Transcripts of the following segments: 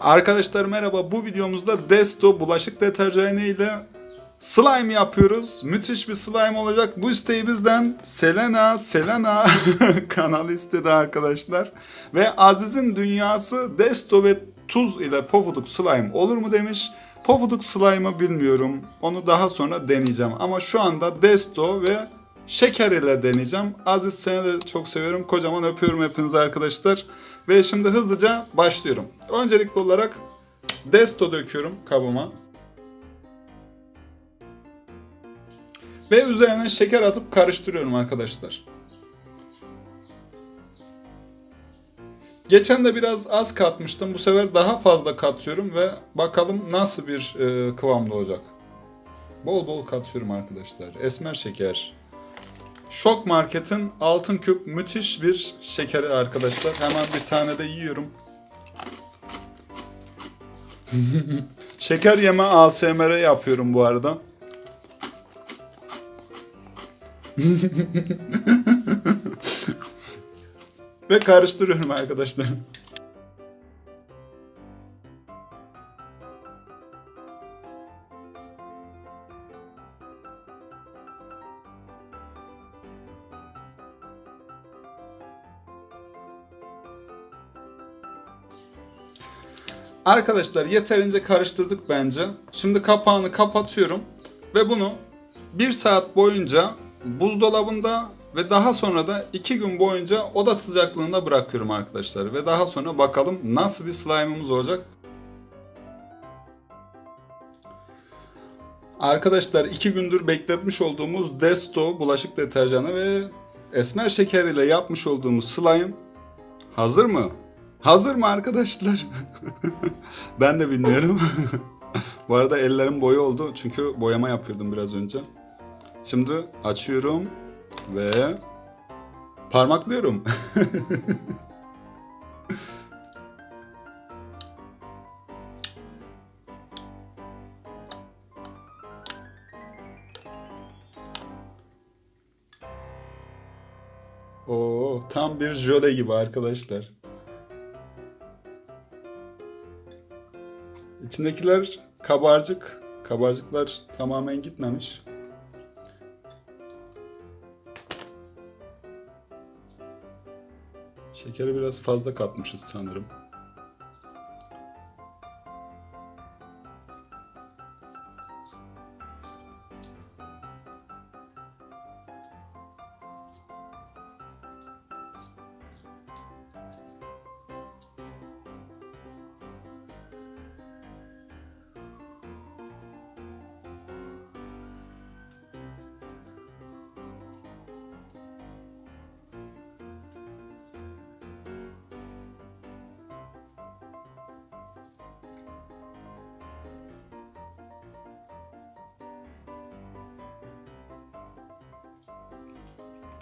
Arkadaşlar merhaba. Bu videomuzda Desto bulaşık deterjanı ile slime yapıyoruz. Müthiş bir slime olacak. Bu isteği bizden Selena, Selena kanalı istedi arkadaşlar. Ve Aziz'in dünyası Desto ve tuz ile pofuduk slime olur mu demiş. Pofuduk slime'ı bilmiyorum. Onu daha sonra deneyeceğim. Ama şu anda Desto ve şeker ile deneyeceğim. Aziz seni de çok seviyorum. Kocaman öpüyorum hepinizi arkadaşlar. Ve şimdi hızlıca başlıyorum. Öncelikli olarak Desto döküyorum kabıma. Ve üzerine şeker atıp karıştırıyorum arkadaşlar. Geçen de biraz az katmıştım. Bu sefer daha fazla katıyorum ve bakalım nasıl bir e, kıvamda olacak. Bol bol katıyorum arkadaşlar. Esmer şeker. Şok Market'in altın küp müthiş bir şekeri arkadaşlar. Hemen bir tane de yiyorum. Şeker yeme ASMR yapıyorum bu arada. Ve karıştırıyorum arkadaşlar. Arkadaşlar yeterince karıştırdık bence. Şimdi kapağını kapatıyorum ve bunu bir saat boyunca buzdolabında ve daha sonra da iki gün boyunca oda sıcaklığında bırakıyorum arkadaşlar. Ve daha sonra bakalım nasıl bir slime'ımız olacak. Arkadaşlar iki gündür bekletmiş olduğumuz Desto bulaşık deterjanı ve esmer şeker ile yapmış olduğumuz slime hazır mı? Hazır mı arkadaşlar? ben de bilmiyorum. Bu arada ellerim boya oldu çünkü boyama yapıyordum biraz önce. Şimdi açıyorum ve parmaklıyorum. Oo, tam bir jöle gibi arkadaşlar. İçindekiler kabarcık. Kabarcıklar tamamen gitmemiş. Şekeri biraz fazla katmışız sanırım.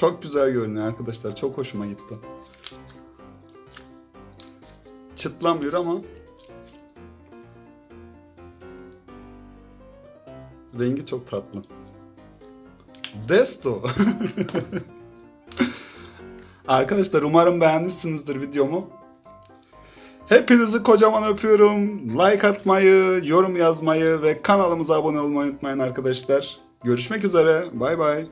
Çok güzel görünüyor arkadaşlar. Çok hoşuma gitti. Çıtlamıyor ama rengi çok tatlı. Desto. Arkadaşlar umarım beğenmişsinizdir videomu. Hepinizi kocaman öpüyorum. Like atmayı, yorum yazmayı ve kanalımıza abone olmayı unutmayın arkadaşlar. Görüşmek üzere. Bay bay.